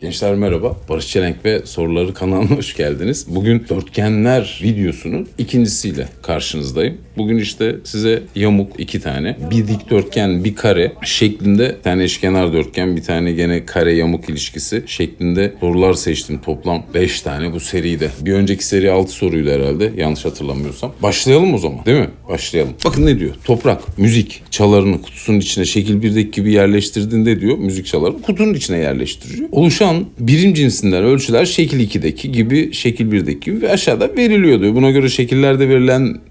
Gençler merhaba. Barış Çelenk ve Soruları kanalına hoş geldiniz. Bugün dörtgenler videosunun ikincisiyle karşınızdayım. Bugün işte size yamuk iki tane, bir dikdörtgen, bir kare şeklinde bir tane eşkenar dörtgen, bir tane gene kare yamuk ilişkisi şeklinde sorular seçtim. Toplam 5 tane bu seride. Bir önceki seri 6 soruydu herhalde yanlış hatırlamıyorsam. Başlayalım o zaman değil mi? Başlayalım. Bakın ne diyor? Toprak, müzik çalarını kutusunun içine şekil 1'deki gibi yerleştirdiğinde diyor müzik çalarını kutunun içine yerleştiriyor. Oluşan birim cinsinden ölçüler şekil 2'deki gibi şekil 1'deki gibi ve aşağıda veriliyor diyor. Buna göre şekillerde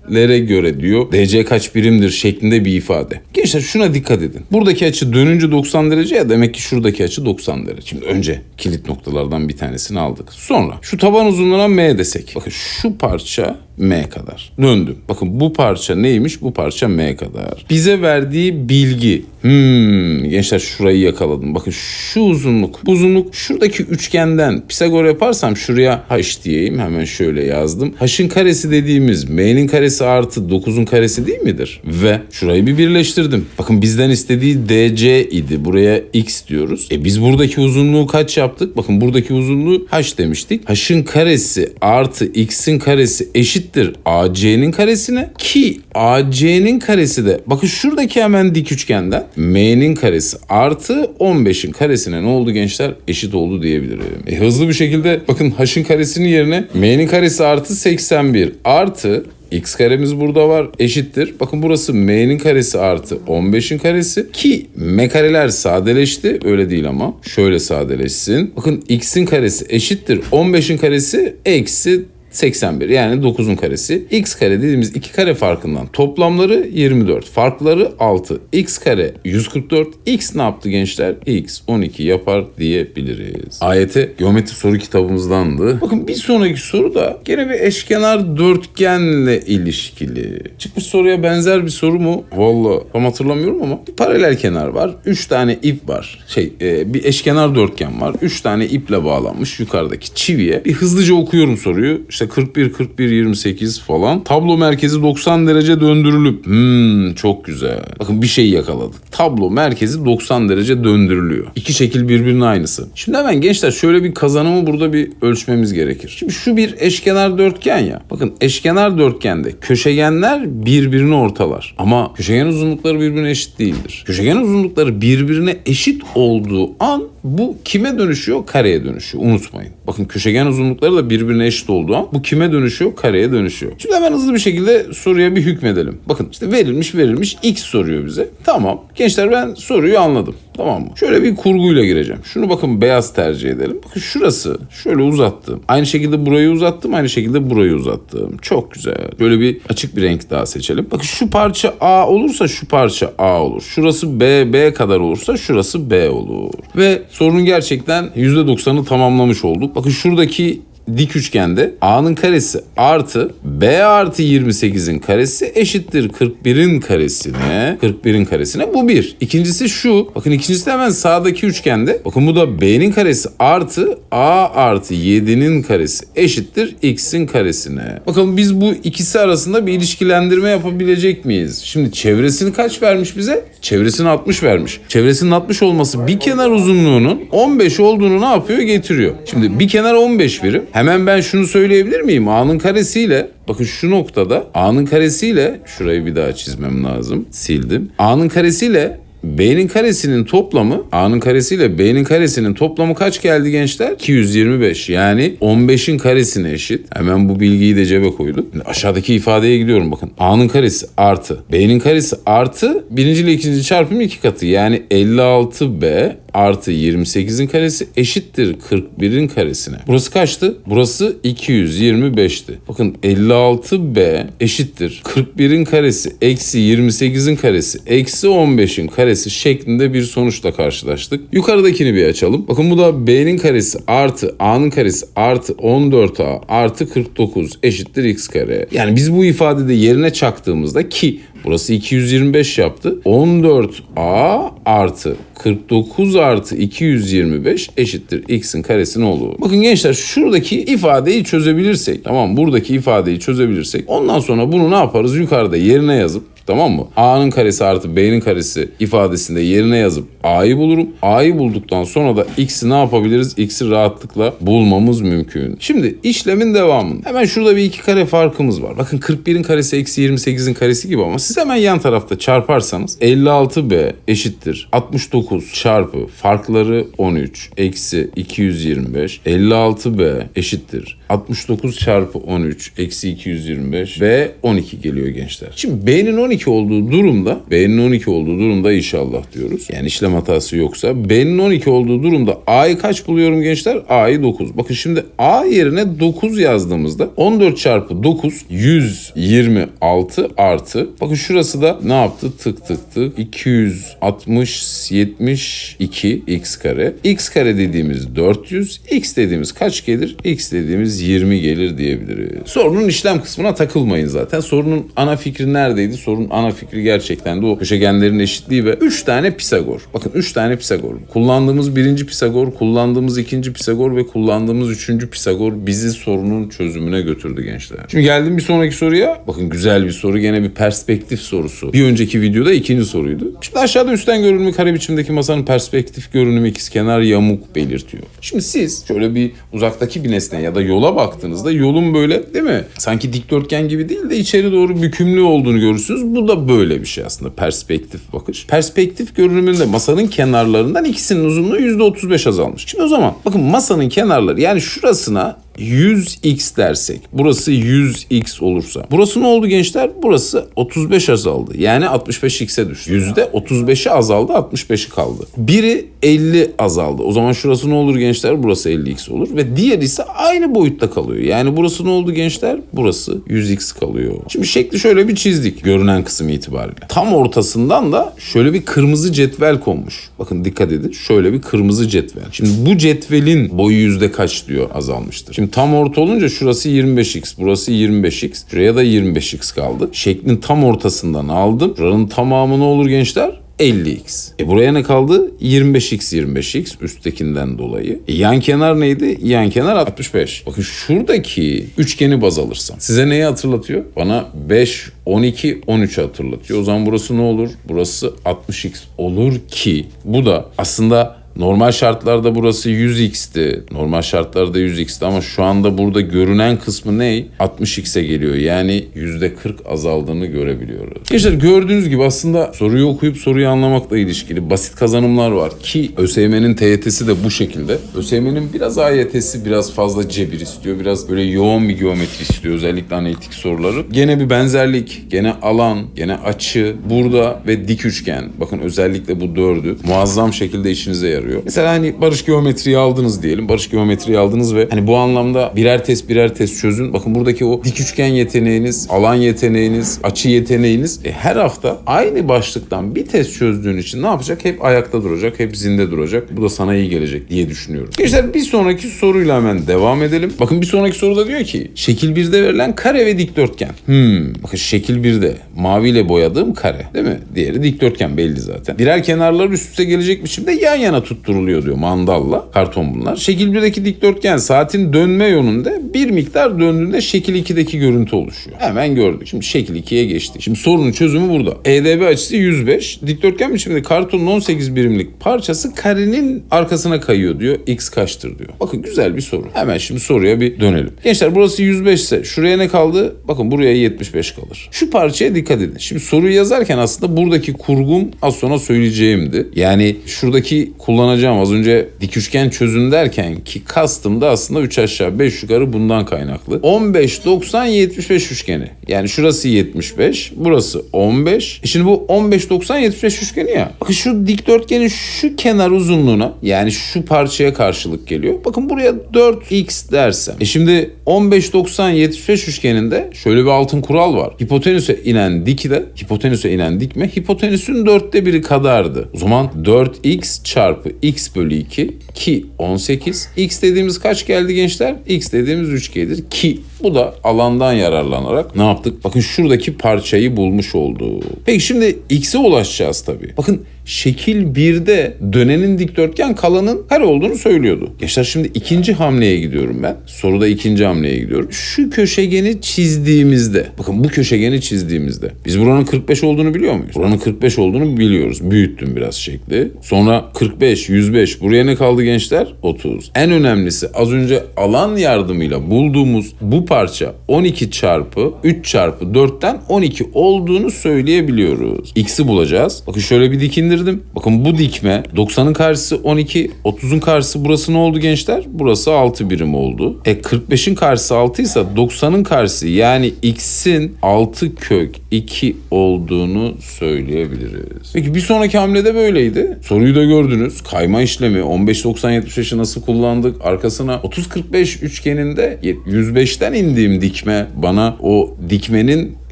verilenlere göre diyor DC kaç birimdir şeklinde bir ifade. Gençler şuna dikkat edin. Buradaki açı dönünce 90 derece ya demek ki şuradaki açı 90 derece. Şimdi önce kilit noktalardan bir tanesini aldık. Sonra şu taban uzunluğuna M desek. Bakın şu parça M kadar. Döndüm. Bakın bu parça neymiş? Bu parça M kadar. Bize verdiği bilgi. Hmm, gençler şurayı yakaladım. Bakın şu uzunluk. Bu uzunluk şuradaki üçgenden Pisagor yaparsam şuraya h diyeyim. Hemen şöyle yazdım. H'ın karesi dediğimiz M'nin karesi artı 9'un karesi değil midir? Ve şurayı bir birleştirdim. Bakın bizden istediği DC idi. Buraya x diyoruz. E biz buradaki uzunluğu kaç yaptık? Bakın buradaki uzunluğu h demiştik. H'ın karesi artı x'in karesi eşittir AC'nin karesine ki AC'nin karesi de bakın şuradaki hemen dik üçgenden M'nin karesi artı 15'in karesine ne oldu gençler? Eşit oldu diyebilirim. E hızlı bir şekilde bakın H'ın karesinin yerine M'nin karesi artı 81 artı X karemiz burada var eşittir. Bakın burası m'nin karesi artı 15'in karesi ki m kareler sadeleşti. Öyle değil ama. Şöyle sadeleşsin. Bakın x'in karesi eşittir. 15'in karesi eksi 81 yani 9'un karesi. X kare dediğimiz iki kare farkından toplamları 24. Farkları 6. X kare 144. X ne yaptı gençler? X 12 yapar diyebiliriz. AYT geometri soru kitabımızdandı. Bakın bir sonraki soru da gene bir eşkenar dörtgenle ilişkili. Çıkmış soruya benzer bir soru mu? Valla tam hatırlamıyorum ama bir paralel kenar var. 3 tane ip var. Şey e, bir eşkenar dörtgen var. 3 tane iple bağlanmış yukarıdaki çiviye. Bir hızlıca okuyorum soruyu. İşte 41 41 28 falan. Tablo merkezi 90 derece döndürülüp hmm, çok güzel. Bakın bir şey yakaladık. Tablo merkezi 90 derece döndürülüyor. İki şekil birbirinin aynısı. Şimdi hemen gençler şöyle bir kazanımı burada bir ölçmemiz gerekir. Şimdi şu bir eşkenar dörtgen ya. Bakın eşkenar dörtgende köşegenler birbirini ortalar. Ama köşegen uzunlukları birbirine eşit değildir. Köşegen uzunlukları birbirine eşit olduğu an bu kime dönüşüyor? Kareye dönüşüyor. Unutmayın. Bakın köşegen uzunlukları da birbirine eşit olduğu an bu kime dönüşüyor? Kareye dönüşüyor. Şimdi hemen hızlı bir şekilde soruya bir hükmedelim. Bakın işte verilmiş verilmiş x soruyor bize. Tamam. Gençler ben soruyu anladım. Tamam mı? Şöyle bir kurguyla gireceğim. Şunu bakın beyaz tercih edelim. Bakın şurası şöyle uzattım. Aynı şekilde burayı uzattım. Aynı şekilde burayı uzattım. Çok güzel. Böyle bir açık bir renk daha seçelim. Bakın şu parça A olursa şu parça A olur. Şurası B, B kadar olursa şurası B olur. Ve sorunun gerçekten %90'ı tamamlamış olduk. Bakın şuradaki dik üçgende A'nın karesi artı B artı 28'in karesi eşittir 41'in karesine. 41'in karesine bu bir. İkincisi şu. Bakın ikincisi de hemen sağdaki üçgende. Bakın bu da B'nin karesi artı A artı 7'nin karesi eşittir X'in karesine. Bakalım biz bu ikisi arasında bir ilişkilendirme yapabilecek miyiz? Şimdi çevresini kaç vermiş bize? Çevresini 60 vermiş. Çevresinin 60 olması bir kenar uzunluğunun 15 olduğunu ne yapıyor? Getiriyor. Şimdi bir kenar 15 birim. Hemen ben şunu söyleyebilir miyim? A'nın karesiyle bakın şu noktada A'nın karesiyle şurayı bir daha çizmem lazım. Sildim. A'nın karesiyle B'nin karesinin toplamı A'nın karesiyle B'nin karesinin toplamı kaç geldi gençler? 225 yani 15'in karesine eşit. Hemen bu bilgiyi de cebe koyduk. Şimdi aşağıdaki ifadeye gidiyorum bakın. A'nın karesi artı B'nin karesi artı birinci ile ikinci çarpımı iki katı yani 56B artı 28'in karesi eşittir 41'in karesine. Burası kaçtı? Burası 225'ti. Bakın 56B eşittir 41'in karesi eksi 28'in karesi eksi 15'in karesi şeklinde bir sonuçla karşılaştık. Yukarıdakini bir açalım. Bakın bu da B'nin karesi artı A'nın karesi artı 14A artı 49 eşittir x kare. Yani biz bu ifadede yerine çaktığımızda ki Burası 225 yaptı. 14a artı 49 artı 225 eşittir x'in karesi ne olur? Bakın gençler şuradaki ifadeyi çözebilirsek tamam buradaki ifadeyi çözebilirsek ondan sonra bunu ne yaparız? Yukarıda yerine yazıp Tamam mı? A'nın karesi artı B'nin karesi ifadesinde yerine yazıp A'yı bulurum. A'yı bulduktan sonra da X'i ne yapabiliriz? X'i rahatlıkla bulmamız mümkün. Şimdi işlemin devamında. Hemen şurada bir iki kare farkımız var. Bakın 41'in karesi eksi 28'in karesi gibi ama siz hemen yan tarafta çarparsanız 56B eşittir 69 çarpı farkları 13 eksi 225 56B eşittir 69 çarpı 13 eksi 225 ve 12 geliyor gençler. Şimdi B'nin 12 olduğu durumda B'nin 12 olduğu durumda inşallah diyoruz. Yani işlem hatası yoksa B'nin 12 olduğu durumda A'yı kaç buluyorum gençler? A'yı 9. Bakın şimdi A yerine 9 yazdığımızda 14 çarpı 9 126 artı bakın şurası da ne yaptı? Tık tık tık 260 72 x kare. x kare dediğimiz 400 x dediğimiz kaç gelir? x dediğimiz 20 gelir diyebiliriz. Sorunun işlem kısmına takılmayın zaten. Sorunun ana fikri neredeydi? Sorunun ana fikri gerçekten de o köşegenlerin eşitliği ve 3 tane Pisagor. Bakın 3 tane Pisagor. Kullandığımız birinci Pisagor, kullandığımız ikinci Pisagor ve kullandığımız üçüncü Pisagor bizi sorunun çözümüne götürdü gençler. Şimdi geldim bir sonraki soruya. Bakın güzel bir soru. Gene bir perspektif sorusu. Bir önceki videoda ikinci soruydu. Şimdi aşağıda üstten görünümü kare biçimdeki masanın perspektif görünümü ikizkenar yamuk belirtiyor. Şimdi siz şöyle bir uzaktaki bir nesne ya da yola baktığınızda yolun böyle değil mi? Sanki dikdörtgen gibi değil de içeri doğru bükümlü olduğunu görürsünüz. Bu da böyle bir şey aslında perspektif bakış. Perspektif görünümünde masanın kenarlarından ikisinin uzunluğu %35 azalmış. Şimdi o zaman bakın masanın kenarları yani şurasına 100x dersek burası 100x olursa burası ne oldu gençler? Burası 35 azaldı. Yani 65x'e düştü. Yüzde 35'i azaldı 65'i kaldı. Biri 50 azaldı. O zaman şurası ne olur gençler? Burası 50x olur. Ve diğer ise aynı boyutta kalıyor. Yani burası ne oldu gençler? Burası 100x kalıyor. Şimdi şekli şöyle bir çizdik görünen kısım itibariyle. Tam ortasından da şöyle bir kırmızı cetvel konmuş. Bakın dikkat edin. Şöyle bir kırmızı cetvel. Şimdi bu cetvelin boyu yüzde kaç diyor azalmıştır. Şimdi tam orta olunca şurası 25x, burası 25x. Şuraya da 25x kaldı. Şeklin tam ortasından aldım. Buranın tamamı ne olur gençler? 50x. E buraya ne kaldı? 25x 25x üsttekinden dolayı. E yan kenar neydi? Yan kenar 65. Bakın şuradaki üçgeni baz alırsam size neyi hatırlatıyor? Bana 5 12 13 hatırlatıyor. O zaman burası ne olur? Burası 60x olur ki bu da aslında Normal şartlarda burası 100x'ti. Normal şartlarda 100x'ti ama şu anda burada görünen kısmı ne? 60x'e geliyor. Yani %40 azaldığını görebiliyoruz. Gençler gördüğünüz gibi aslında soruyu okuyup soruyu anlamakla ilişkili basit kazanımlar var ki ÖSYM'nin TYT'si de bu şekilde. ÖSYM'nin biraz AYT'si biraz fazla cebir istiyor. Biraz böyle yoğun bir geometri istiyor. Özellikle analitik soruları. Gene bir benzerlik, gene alan, gene açı burada ve dik üçgen. Bakın özellikle bu dördü muazzam şekilde işinize yarıyor yarıyor. Mesela hani barış geometriyi aldınız diyelim. Barış geometriyi aldınız ve hani bu anlamda birer test birer test çözün. Bakın buradaki o dik üçgen yeteneğiniz, alan yeteneğiniz, açı yeteneğiniz e, her hafta aynı başlıktan bir test çözdüğün için ne yapacak? Hep ayakta duracak, hep zinde duracak. Bu da sana iyi gelecek diye düşünüyorum. Gençler bir sonraki soruyla hemen devam edelim. Bakın bir sonraki soruda diyor ki şekil 1'de verilen kare ve dikdörtgen. Hmm, bakın şekil 1'de maviyle boyadığım kare değil mi? Diğeri dikdörtgen belli zaten. Birer kenarlar üst üste gelecek biçimde yan yana tut tutturuluyor diyor mandalla. Karton bunlar. Şekil 1'deki dikdörtgen saatin dönme yönünde bir miktar döndüğünde şekil 2'deki görüntü oluşuyor. Hemen gördük. Şimdi şekil 2'ye geçtik. Şimdi sorunun çözümü burada. EDB açısı 105. Dikdörtgen biçiminde kartonun 18 birimlik parçası karenin arkasına kayıyor diyor. X kaçtır diyor. Bakın güzel bir soru. Hemen şimdi soruya bir dönelim. Gençler burası 105 ise şuraya ne kaldı? Bakın buraya 75 kalır. Şu parçaya dikkat edin. Şimdi soruyu yazarken aslında buradaki kurgum az sonra söyleyeceğimdi. Yani şuradaki kullanacağım kullanacağım. Az önce dik üçgen çözün derken ki kastım da aslında 3 aşağı 5 yukarı bundan kaynaklı. 15, 90, 75 üçgeni. Yani şurası 75, burası 15. E şimdi bu 15, 90, 75 üçgeni ya. Bakın şu dikdörtgenin şu kenar uzunluğuna yani şu parçaya karşılık geliyor. Bakın buraya 4x dersem. E şimdi 15, 90, 75 üçgeninde şöyle bir altın kural var. Hipotenüse inen dik de hipotenüse inen dikme hipotenüsün dörtte biri kadardı. O zaman 4x çarpı x bölü 2 ki 18. x dediğimiz kaç geldi gençler? x dediğimiz 3 gelir ki bu da alandan yararlanarak ne yaptık? Bakın şuradaki parçayı bulmuş oldu. Peki şimdi x'e ulaşacağız tabii. Bakın şekil 1'de dönenin dikdörtgen kalanın kare olduğunu söylüyordu. Gençler şimdi ikinci hamleye gidiyorum ben. Soruda ikinci hamleye gidiyorum. Şu köşegeni çizdiğimizde, bakın bu köşegeni çizdiğimizde biz buranın 45 olduğunu biliyor muyuz? Buranın 45 olduğunu biliyoruz. Büyüttüm biraz şekli. Sonra 45, 105. Buraya ne kaldı gençler? 30. En önemlisi az önce alan yardımıyla bulduğumuz bu parça 12 çarpı 3 çarpı 4'ten 12 olduğunu söyleyebiliyoruz. X'i bulacağız. Bakın şöyle bir dikindirdim. Bakın bu dikme 90'ın karşısı 12, 30'un karşısı burası ne oldu gençler? Burası 6 birim oldu. E 45'in karşısı 6 ise 90'ın karşısı yani X'in 6 kök 2 olduğunu söyleyebiliriz. Peki bir sonraki hamlede böyleydi. Soruyu da gördünüz. Kayma işlemi 15-90-75'i nasıl kullandık? Arkasına 30-45 üçgeninde 105'ten indiğim dikme. Bana o dikmenin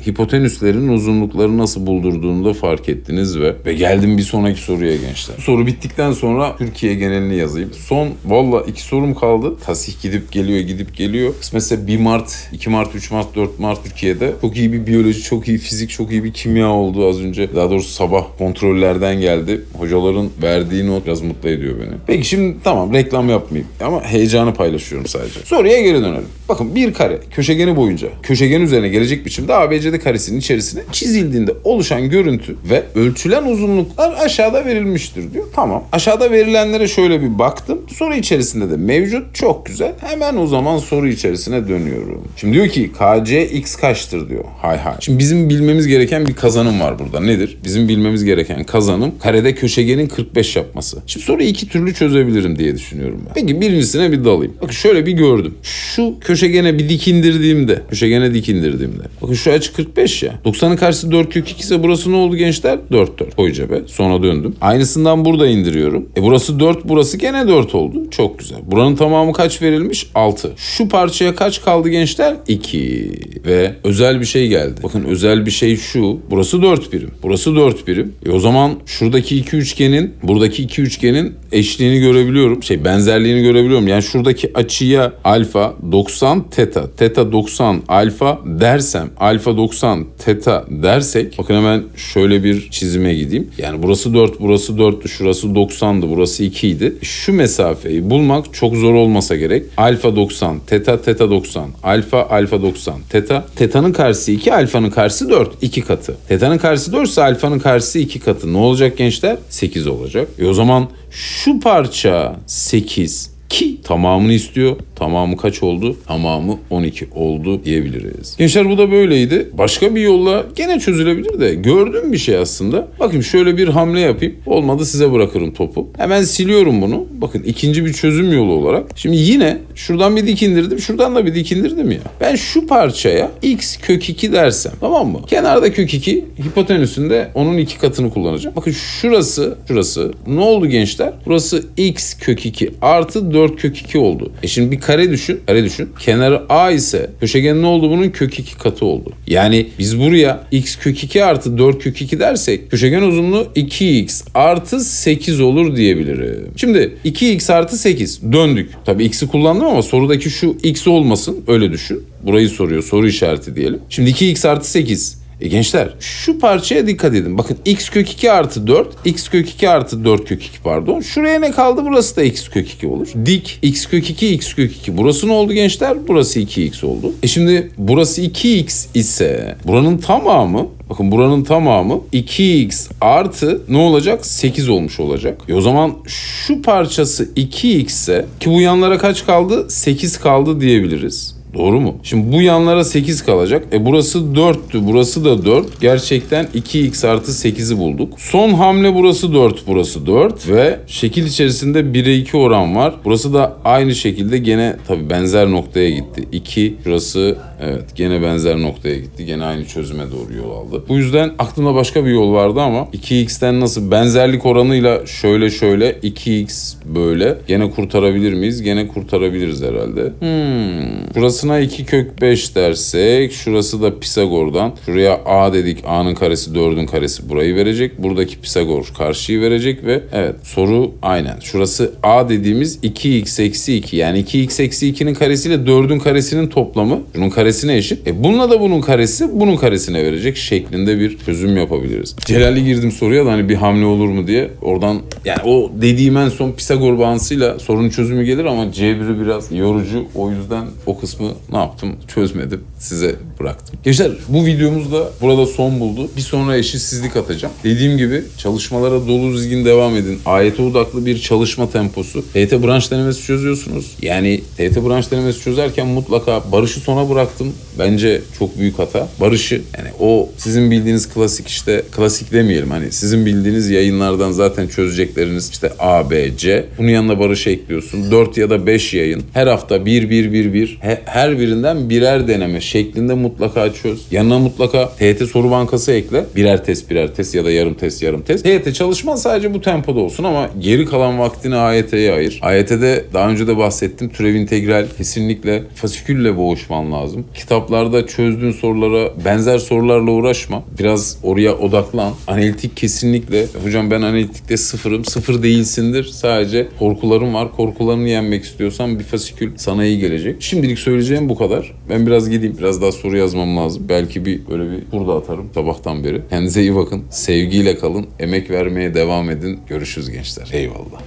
hipotenüslerin uzunlukları nasıl buldurduğunu da fark ettiniz ve ve geldim bir sonraki soruya gençler. Soru bittikten sonra Türkiye genelini yazayım. Son valla iki sorum kaldı. Tasih gidip geliyor gidip geliyor. Mesela 1 Mart, 2 Mart, 3 Mart, 4 Mart Türkiye'de çok iyi bir biyoloji, çok iyi fizik, çok iyi bir kimya oldu az önce. Daha doğrusu sabah kontrollerden geldi. Hocaların verdiği not biraz mutlu ediyor beni. Peki şimdi tamam reklam yapmayayım ama heyecanı paylaşıyorum sadece. Soruya geri dönelim. Bakın bir kare köşegeni boyunca köşegen üzerine gelecek biçimde ABCD karesinin içerisine çizildiğinde oluşan görüntü ve ölçülen uzunluklar aşağıda verilmiştir diyor. Tamam. Aşağıda verilenlere şöyle bir baktım. Soru içerisinde de mevcut. Çok güzel. Hemen o zaman soru içerisine dönüyorum. Şimdi diyor ki KC x kaçtır diyor. Hay hay. Şimdi bizim bilmemiz gereken bir kazanım var burada. Nedir? Bizim bilmemiz gereken kazanım karede köşegenin 45 yapması. Şimdi soruyu iki türlü çözebilirim diye düşünüyorum ben. Peki birincisine bir dalayım. Bakın şöyle bir gördüm. Şu köşegene bir dikindirdiğimde, köşegene dikindirdiğimde. Bakın şu açı 45 ya. 90'ın karşısı 4 kök 2 ise burası ne oldu gençler? 4 4. Koy cebe. Sonra döndüm. Aynısından burada indiriyorum. E burası 4 burası gene 4 oldu. Çok güzel. Buranın tamamı kaç verilmiş? 6. Şu parçaya kaç kaldı gençler? 2. Ve özel bir şey geldi. Bakın özel bir şey şu. Burası 4 birim. Burası 4 birim. E o zaman şuradaki iki üçgenin, buradaki iki üçgenin eşliğini görebiliyorum. Şey benzerliğini görebiliyorum. Yani şuradaki açıya alfa 90 teta, teta 90 alfa dersem, alfa 90 teta dersek bakın hemen şöyle bir çizime gideyim. Yani burası 4, burası 4'tü, şurası 90'dı, burası 2 idi. Şu mesafeyi bulmak çok zor olmasa gerek. Alfa 90, teta, teta 90, alfa, alfa 90, teta. Teta'nın karşısı 2, alfanın karşısı 4. 2 katı. Teta'nın karşısı 4 ise alfanın karşısı 2 katı. Ne olacak gençler? 8 olacak. E o zaman şu parça 8 ki tamamını istiyor. Tamamı kaç oldu? Tamamı 12 oldu diyebiliriz. Gençler bu da böyleydi. Başka bir yolla gene çözülebilir de gördüğüm bir şey aslında. Bakın şöyle bir hamle yapayım. Olmadı size bırakırım topu. Hemen siliyorum bunu. Bakın ikinci bir çözüm yolu olarak. Şimdi yine şuradan bir dikindirdim. Şuradan da bir dikindirdim ya. Ben şu parçaya x kök 2 dersem tamam mı? Kenarda kök 2 hipotenüsünde onun iki katını kullanacağım. Bakın şurası şurası ne oldu gençler? Burası x kök 2 artı 4 kök 2 oldu. E şimdi bir kare düşün. Kare düşün. Kenarı a ise köşegenin ne oldu bunun kök 2 katı oldu. Yani biz buraya x kök 2 artı 4 kök 2 dersek köşegen uzunluğu 2x artı 8 olur diyebilirim. Şimdi 2x artı 8 döndük. Tabii x'i kullandım ama sorudaki şu x olmasın öyle düşün. Burayı soruyor soru işareti diyelim. Şimdi 2x artı 8 e gençler şu parçaya dikkat edin. Bakın x kök 2 artı 4, x kök 2 artı 4 kök 2 pardon. Şuraya ne kaldı? Burası da x kök 2 olur. Dik x kök 2, x kök 2. Burası ne oldu gençler? Burası 2x oldu. E şimdi burası 2x ise buranın tamamı Bakın buranın tamamı 2x artı ne olacak? 8 olmuş olacak. E o zaman şu parçası 2x ise ki bu yanlara kaç kaldı? 8 kaldı diyebiliriz. Doğru mu? Şimdi bu yanlara 8 kalacak. E burası 4'tü. Burası da 4. Gerçekten 2x artı 8'i bulduk. Son hamle burası 4. Burası 4. Ve şekil içerisinde 1'e 2 oran var. Burası da aynı şekilde gene tabi benzer noktaya gitti. 2 şurası evet gene benzer noktaya gitti. Gene aynı çözüme doğru yol aldı. Bu yüzden aklımda başka bir yol vardı ama 2x'ten nasıl benzerlik oranıyla şöyle şöyle 2x böyle gene kurtarabilir miyiz? Gene kurtarabiliriz herhalde. Hmm. Burası Şurasına 2 kök 5 dersek şurası da Pisagor'dan. Şuraya a dedik. a'nın karesi 4'ün karesi burayı verecek. Buradaki Pisagor karşıyı verecek ve evet soru aynen. Şurası a dediğimiz 2x eksi 2 yani 2x eksi 2'nin karesiyle 4'ün karesinin toplamı bunun karesine eşit. E bununla da bunun karesi bunun karesine verecek şeklinde bir çözüm yapabiliriz. Celal'i girdim soruya da hani bir hamle olur mu diye. Oradan yani o dediğim en son Pisagor bağıntısıyla sorunun çözümü gelir ama C1'i biraz yorucu. O yüzden o kısmı ne yaptım çözmedim. Size bıraktım. Gençler bu videomuz da burada son buldu. Bir sonra eşitsizlik atacağım. Dediğim gibi çalışmalara dolu dizgin devam edin. AYT odaklı bir çalışma temposu. TYT branş denemesi çözüyorsunuz. Yani TYT branş denemesi çözerken mutlaka Barış'ı sona bıraktım. Bence çok büyük hata. Barış'ı yani o sizin bildiğiniz klasik işte klasik demeyelim hani sizin bildiğiniz yayınlardan zaten çözecekleriniz işte A, B, C. Bunun yanına Barış'ı ekliyorsun. 4 ya da 5 yayın. Her hafta 1, 1, 1, 1. He- Her birinden birer deneme şeklinde mutlaka çöz. Yanına mutlaka TYT soru bankası ekle. Birer test, birer test ya da yarım test, yarım test. TYT çalışman sadece bu tempoda olsun ama geri kalan vaktini AYT'ye ayır. AYT'de daha önce de bahsettim. Türev integral kesinlikle fasikülle boğuşman lazım. Kitaplarda çözdüğün sorulara benzer sorularla uğraşma. Biraz oraya odaklan. Analitik kesinlikle. Hocam ben analitikte sıfırım. Sıfır değilsindir. Sadece korkularım var. Korkularını yenmek istiyorsan bir fasikül sana iyi gelecek. Şimdilik söyleyeceğim bu kadar. Ben biraz gideyim. Biraz daha soru yazmam lazım. Belki bir böyle bir tur da atarım sabahtan beri. Kendinize iyi bakın. Sevgiyle kalın. Emek vermeye devam edin. Görüşürüz gençler. Eyvallah.